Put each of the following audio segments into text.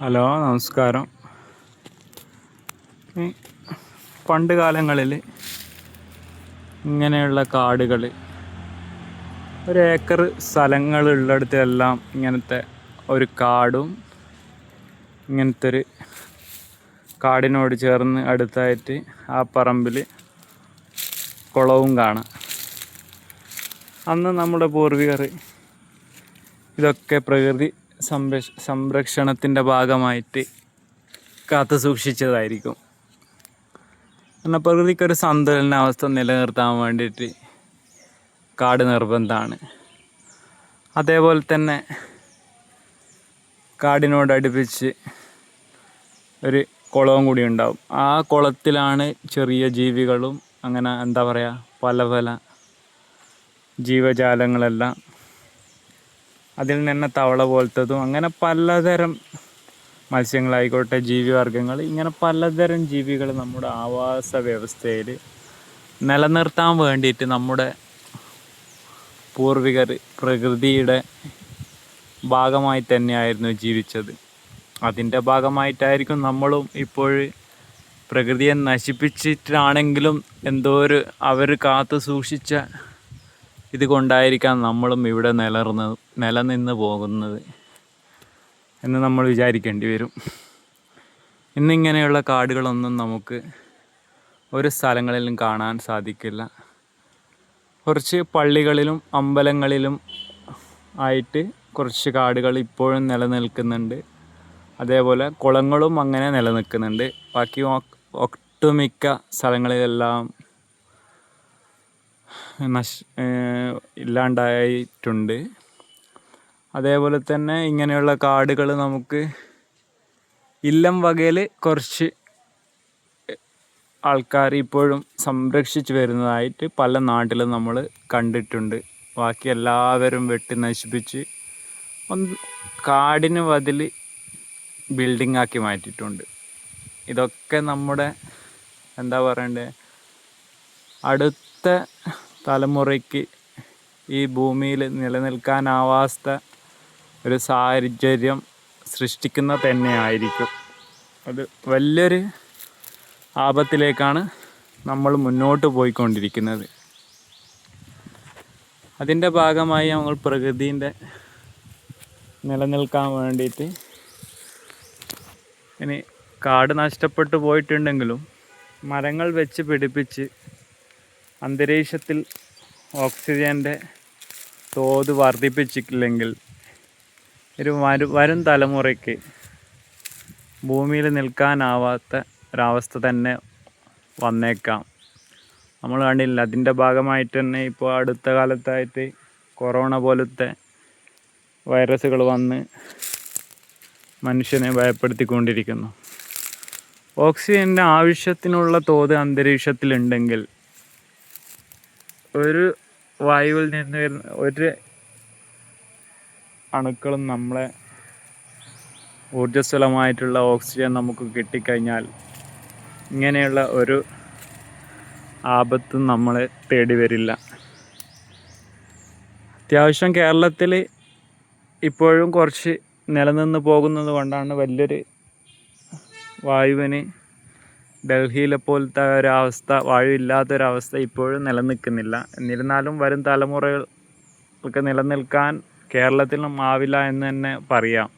Hello നമസ്കാരം. പണ്ട് കാലങ്ങളിൽ ഇങ്ങനെയുള്ള കാടുകൾ ഒരു ഏക്കർ സ്ഥലങ്ങളുള്ളിടത്തെല്ലാം ഇങ്ങനത്തെ ഒരു കാടും ഇങ്ങനത്തെ ഒരു കാടിനോട് ചേർന്ന് അടുത്തായിട്ട് ആ പറമ്പിൽ കുളവും കാണാം. അന്ന് നമ്മുടെ പൂർവികർ ഇതൊക്കെ പ്രകൃതി സംരക്ഷ സംരക്ഷണത്തിന്റെ ഭാഗമായിട്ട് കാത്തു സൂക്ഷിച്ചതായിരിക്കും. എന്നാൽ പ്രകൃതിക്കൊരു സന്തുലനാവസ്ഥ നിലനിർത്താൻ വേണ്ടിയിട്ട് കാട് നിർബന്ധമാണ്. അതേപോലെ തന്നെ കാടിനോട് അടുപ്പിച്ച് ഒരു കുളവും കൂടി ഉണ്ടാവും. ആ കുളത്തിലാണ് ചെറിയ ജീവികളും അങ്ങനെ എന്താ പറയുക പല പല ജീവജാലങ്ങളെല്ലാം അതിൽ നിന്ന് തവള പോലത്തതും അങ്ങനെ പലതരം മത്സ്യങ്ങളായിക്കോട്ടെ ജീവിവർഗങ്ങൾ ഇങ്ങനെ പലതരം ജീവികൾ നമ്മുടെ ആവാസ വ്യവസ്ഥയിൽ നിലനിർത്താൻ വേണ്ടിയിട്ട് നമ്മുടെ പൂർവികർ പ്രകൃതിയുടെ ഭാഗമായി തന്നെയായിരുന്നു ജീവിച്ചത്. അതിന്റെ ഭാഗമായിട്ടായിരിക്കും നമ്മളും ഇപ്പോൾ പ്രകൃതിയെ നശിപ്പിച്ചിട്ടാണെങ്കിലും എന്തോ ഒരു അവർ കാത്തു സൂക്ഷിച്ച ഇത് കൊണ്ടായിരിക്കാം നമ്മളും ഇവിടെ നിലർന്ന് നിലനിന്ന് പോകുന്നത് എന്ന് നമ്മൾ വിചാരിക്കേണ്ടി വരും. ഇന്നിങ്ങനെയുള്ള കാടുകളൊന്നും നമുക്ക് ഒരു സ്ഥലങ്ങളിലും കാണാൻ സാധിക്കില്ല. കുറച്ച് പള്ളികളിലും അമ്പലങ്ങളിലും ആയിട്ട് കുറച്ച് കാടുകൾ ഇപ്പോഴും നിലനിൽക്കുന്നുണ്ട്. അതേപോലെ കുളങ്ങളും അങ്ങനെ നിലനിൽക്കുന്നുണ്ട്. ബാക്കി ഒട്ടുമിക്ക സ്ഥലങ്ങളിലെല്ലാം നശ് ഇല്ലാണ്ടായിട്ടുണ്ട്. അതേപോലെ തന്നെ ഇങ്ങനെയുള്ള കാടുകൾ നമുക്ക് ഇല്ലം വകയിൽ കുറച്ച് ആൾക്കാർ ഇപ്പോഴും സംരക്ഷിച്ചു വരുന്നതായിട്ട് പല നാട്ടിലും നമ്മൾ കണ്ടിട്ടുണ്ട്. ബാക്കി എല്ലാവരും വെട്ടി നശിപ്പിച്ച് ഒന്ന് കാടിന് വതിൽ ബിൽഡിംഗ് ആക്കി മാറ്റിയിട്ടുണ്ട്. ഇതൊക്കെ നമ്മുടെ എന്താ പറയണ്ടേ? അടുത്ത തലമുറയ്ക്ക് ഈ ഭൂമിയിൽ നിലനിൽക്കാനാവാത്ത ഒരു സാഹചര്യം സൃഷ്ടിക്കുന്ന തന്നെയായിരിക്കും. അത് വലിയൊരു ആപത്തിലേക്കാണ് നമ്മൾ മുന്നോട്ട് പോയിക്കൊണ്ടിരിക്കുന്നത്. അതിന്റെ ഭാഗമായി നമ്മൾ പ്രകൃതിന്റെ നിലനിൽക്കാൻ വേണ്ടിയിട്ട് ഇനി കാട് നഷ്ടപ്പെട്ടു പോയിട്ടുണ്ടെങ്കിലും മരങ്ങൾ വെച്ച് പിടിപ്പിച്ച് അന്തരീക്ഷത്തിൽ ഓക്സിജന്റെ തോത് വർദ്ധിപ്പിച്ചിട്ടില്ലെങ്കിൽ ഒരു വരു വരും തലമുറയ്ക്ക് ഭൂമിയിൽ നിൽക്കാനാവാത്ത ഒരവസ്ഥ തന്നെ വന്നേക്കാം. നമ്മൾ കണ്ടില്ല അതിന്റെ ഭാഗമായിട്ട് തന്നെ ഇപ്പോൾ അടുത്ത കാലത്തായിട്ട് കൊറോണ പോലത്തെ വൈറസുകൾ വന്ന് മനുഷ്യനെ ഭയപ്പെടുത്തിക്കൊണ്ടിരിക്കുന്നു. ഓക്സിജന്റെ ആവശ്യത്തിനുള്ള തോത് അന്തരീക്ഷത്തിലുണ്ടെങ്കിൽ ഒരു വായുവിൽ നിന്ന് വരുന്ന ഒരു അണുക്കളും നമ്മളെ ഊർജസ്വലമായിട്ടുള്ള ഓക്സിജൻ നമുക്ക് കിട്ടിക്കഴിഞ്ഞാൽ ഇങ്ങനെയുള്ള ഒരു ആപത്തും നമ്മളെ തേടി വരില്ല. അത്യാവശ്യം കേരളത്തിൽ ഇപ്പോഴും കുറച്ച് നിലനിന്ന് പോകുന്നത് കൊണ്ടാണ് വലിയൊരു വായുവിന് ഡൽഹിയിലെ പോലത്തെ ഒരവസ്ഥ വായു ഇല്ലാത്തൊരവസ്ഥ ഇപ്പോഴും നിലനിൽക്കുന്നില്ല. എന്നിരുന്നാലും വരും തലമുറകൾക്ക് നിലനിൽക്കാൻ കേരളത്തിലും ആവില്ല എന്ന് തന്നെ പറയാം.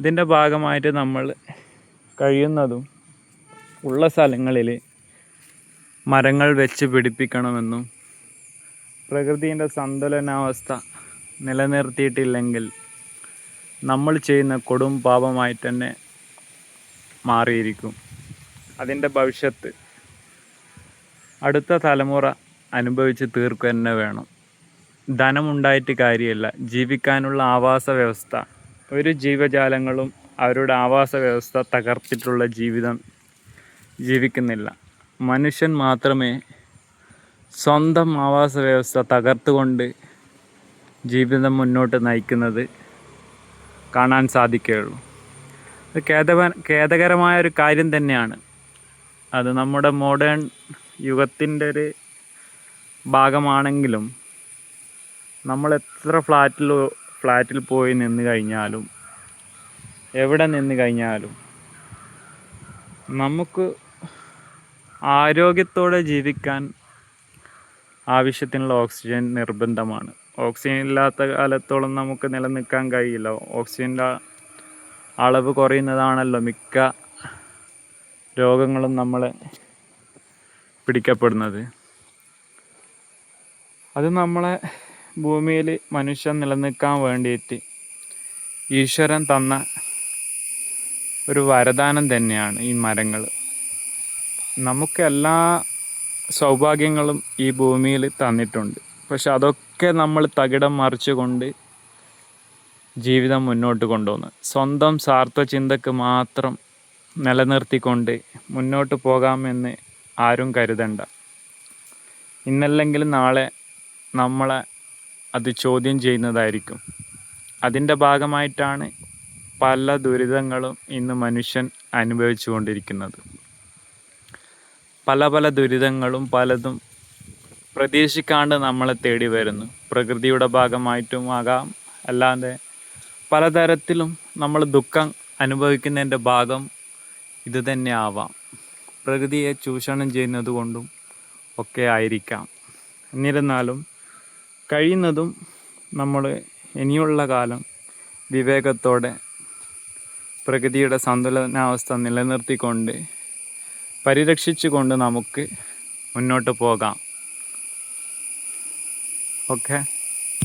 ഇതിന്റെ ഭാഗമായിട്ട് നമ്മൾ കഴിയുന്നതും ഉള്ള സ്ഥലങ്ങളിൽ മരങ്ങൾ വെച്ച് പിടിപ്പിക്കണമെന്നും പ്രകൃതിന്റെ സന്തുലനാവസ്ഥ നിലനിർത്തിയിട്ടില്ലെങ്കിൽ നമ്മൾ ചെയ്യുന്ന കൊടും പാപമായിട്ട് തന്നെ മാറിയിരിക്കും. അതിന്റെ ഭവിഷ്യത്ത് അടുത്ത തലമുറ അനുഭവിച്ച് തീർക്കുക തന്നെ വേണം. ധനമുണ്ടായിട്ട് കാര്യമില്ല ജീവിക്കാനുള്ള ആവാസ വ്യവസ്ഥ. ഒരു ജീവജാലങ്ങളും അവരുടെ ആവാസ വ്യവസ്ഥ തകർത്തിട്ടുള്ള ജീവിതം ജീവിക്കുന്നില്ല. മനുഷ്യൻ മാത്രമേ സ്വന്തം ആവാസ വ്യവസ്ഥ തകർത്തുകൊണ്ട് ജീവിതം മുന്നോട്ട് നയിക്കുന്നത് കാണാൻ സാധിക്കുകയുള്ളൂ. അത് ഖേദവ ഖേദകരമായ ഒരു കാര്യം തന്നെയാണ്. അത് നമ്മുടെ മോഡേൺ യുഗത്തിന്റെ ഒരു ഭാഗമാണെങ്കിലും നമ്മൾ എത്ര ഫ്ലാറ്റിൽ ഫ്ലാറ്റിൽ പോയി നിന്ന് കഴിഞ്ഞാലും എവിടെ നിന്ന് കഴിഞ്ഞാലും നമുക്ക് ആരോഗ്യത്തോടെ ജീവിക്കാൻ ആവശ്യത്തിനുള്ള ഓക്സിജൻ നിർബന്ധമാണ്. ഓക്സിജൻ ഇല്ലാത്ത കാലത്തോളം നമുക്ക് നിലനിൽക്കാൻ കഴിയില്ല. ഓക്സിജന്റെ അളവ് കുറയുന്നതാണല്ലോ മിക്ക രോഗങ്ങളും നമ്മളെ പിടിക്കപ്പെടുന്നത്. അത് നമ്മളെ ഭൂമിയിൽ മനുഷ്യൻ നിലനിൽക്കാൻ വേണ്ടിയിട്ട് ഈശ്വരൻ തന്ന ഒരു വരദാനം തന്നെയാണ് ഈ മരങ്ങൾ. നമുക്ക് എല്ലാ സൗഭാഗ്യങ്ങളും ഈ ഭൂമിയിൽ തന്നിട്ടുണ്ട്. പക്ഷെ അതൊക്കെ നമ്മൾ തകിടം മറിച്ചുകൊണ്ട് ജീവിതം മുന്നോട്ട് കൊണ്ടുപോകുന്നു. സ്വന്തം സ്വാർത്ഥ ചിന്തക്ക് മാത്രം നിലനിർത്തിക്കൊണ്ട് മുന്നോട്ട് പോകാമെന്ന് ആരും കരുതണ്ട. ഇന്നല്ലെങ്കിലും നാളെ നമ്മളെ അത് ചോദ്യം ചെയ്യുന്നതായിരിക്കും. അതിന്റെ ഭാഗമായിട്ടാണ് പല ദുരിതങ്ങളും ഇന്ന് മനുഷ്യൻ അനുഭവിച്ചു കൊണ്ടിരിക്കുന്നത് പല പല ദുരിതങ്ങളും പലതും പ്രതീക്ഷിക്കാണ്ട് നമ്മളെ തേടി വരുന്നു. പ്രകൃതിയുടെ ഭാഗമായിട്ടും ആകാം. അല്ലാതെ പലതരത്തിലും നമ്മൾ ദുഃഖം അനുഭവിക്കുന്നതിന്റെ ഭാഗം ഇതുതന്നെ ആവാം. പ്രകൃതിയെ ചൂഷണം ചെയ്യുന്നത് കൊണ്ടും ഒക്കെ ആയിരിക്കാം. എന്നിരുന്നാലും കഴിയുന്നതും നമ്മൾ ഇനിയുള്ള കാലം വിവേകത്തോടെ പ്രകൃതിയുടെ സന്തുലനാവസ്ഥ നിലനിർത്തിക്കൊണ്ട് പരിരക്ഷിച്ചുകൊണ്ട് നമുക്ക് മുന്നോട്ട് പോകാം. ഓക്കെ?